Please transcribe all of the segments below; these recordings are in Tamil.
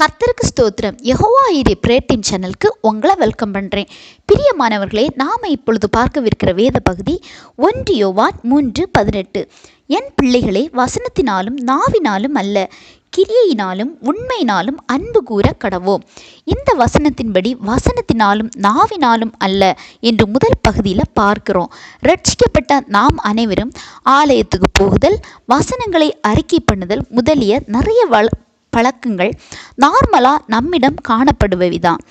கர்த்தருக்கு ஸ்தோத்திரம். யஹோவா இரி பிரேட்டின் சேனலுக்கு உங்களை வெல்கம் பண்ணுறேன் பிரியமானவர்களே நாம் இப்பொழுது பார்க்கவிருக்கிற வேத பகுதி ஒன்று யோவான் மூன்று பதினெட்டு. என் பிள்ளைகளே வசனத்தினாலும் நாவினாலும் அல்ல கிரியையினாலும் உண்மையினாலும் அன்பு கூற கடவோம். இந்த வசனத்தின்படி வசனத்தினாலும் நாவினாலும் அல்ல என்று முதல் பகுதியில் பார்க்கிறோம். ரட்சிக்கப்பட்ட நாம் அனைவரும் ஆலயத்துக்கு போகுதல் வசனங்களை அறிக்கை பண்ணுதல் முதலிய நிறைய வள பழக்கங்கள் நார்மலாக நம்மிடம் காணப்படுபவைதான்.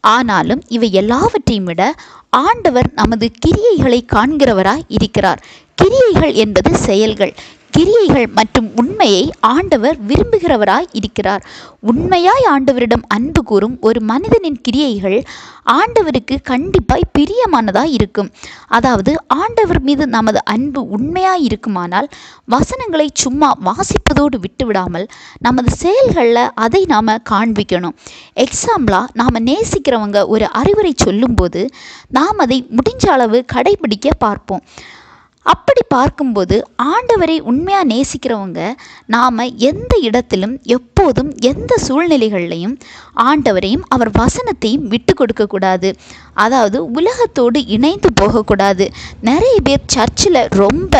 ஆனாலும் இவை எல்லாவற்றையும் விட ஆண்டவர் நமது கிரியைகளை காண்கிறவராய் இருக்கிறார். கிரியைகள் என்பது செயல்கள். கிரியைகள் மற்றும் உண்மையை ஆண்டவர் விரும்புகிறவராய் இருக்கிறார். உண்மையாய் ஆண்டவரிடம் அன்பு கூறும் ஒரு மனிதனின் கிரியைகள் ஆண்டவருக்கு கண்டிப்பாய் பிரியமானதாய் இருக்கும். அதாவது ஆண்டவர் மீது நமது அன்பு உண்மையாய் இருக்குமானால் வசனங்களை சும்மா வாசிப்பதோடு விட்டுவிடாமல் நமது செயல்களில் அதை நாம் காண்பிக்கணும். எக்ஸாம்பிளாக நாம் நேசிக்கிறவங்க ஒரு அறிவுரை சொல்லும்போது நாம் அதை முடிஞ்ச அளவு கடைபிடிக்க பார்ப்போம். அப்படி பார்க்கும்போது ஆண்டவரை உண்மையாக நேசிக்கிறவங்க நாம் எந்த இடத்திலும் எப்போதும் எந்த சூழ்நிலைகள்லையும் ஆண்டவரையும் அவர் வசனத்தையும் விட்டு கொடுக்கக்கூடாது அதாவது உலகத்தோடு இணைந்து போகக்கூடாது. நிறைய பேர் சர்ச்சில் ரொம்ப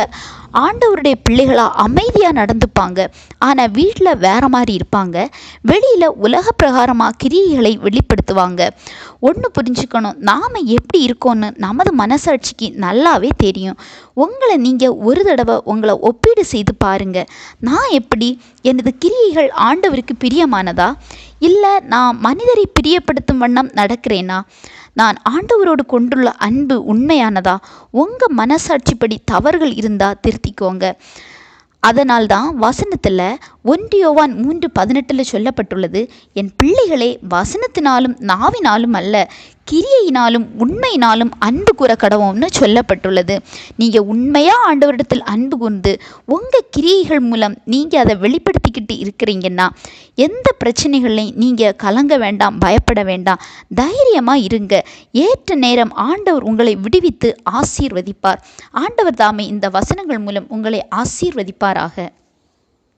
ஆண்டவருடைய பிள்ளைகளாக அமைதியாக நடந்துப்பாங்க. ஆனால் வீட்டில் வேற மாதிரி இருப்பாங்க. வெளியில் உலக பிரகாரமாக கிரியைகளை வெளிப்படுத்துவாங்க. ஒன்று புரிஞ்சுக்கணும் நாம் எப்படி இருக்கோன்னு நமது மனசாட்சிக்கு நல்லாவே தெரியும். உங்களை நீங்கள் ஒரு தடவை உங்களை ஒப்பீடு செய்து பாருங்கள் நான் எப்படி? எனது கிரியைகள் ஆண்டவருக்கு பிரியமானதா? இல்லை நான் மனிதரை பிரியப்படுத்தும் வண்ணம் நடக்கிறேனா? நான் ஆண்டவரோடு கொண்டுள்ள அன்பு உண்மையானதா? உங்கள் மனசாட்சிப்படி தவறுகள் இருந்தால் திருத்திக்கோங்க. அதனால் தான் வசனத்தில் ஒன்றியோவான் மூன்று பதினெட்டில் சொல்லப்பட்டுள்ளது என் பிள்ளைகளே வசனத்தினாலும் நாவினாலும் அல்ல கிரியையினாலும் உண்மையினாலும் அன்பு கூற கடவோம்னு சொல்லப்பட்டுள்ளது. நீங்கள் உண்மையாக ஆண்டவரிடத்தில் அன்பு கூர்ந்து உங்கள் கிரியைகள் மூலம் நீங்கள் அதை வெளிப்படுத்திக்கிட்டு இருக்கிறீங்கன்னா எந்த பிரச்சனைகளையும் நீங்கள் கலங்க வேண்டாம் பயப்பட வேண்டாம். தைரியமாக இருங்க. ஏற்ற நேரம் ஆண்டவர் உங்களை விடுவித்து ஆசீர்வதிப்பார். ஆண்டவர் தாமே இந்த வசனங்கள் மூலம் உங்களை ஆசீர்வதிப்பாராக.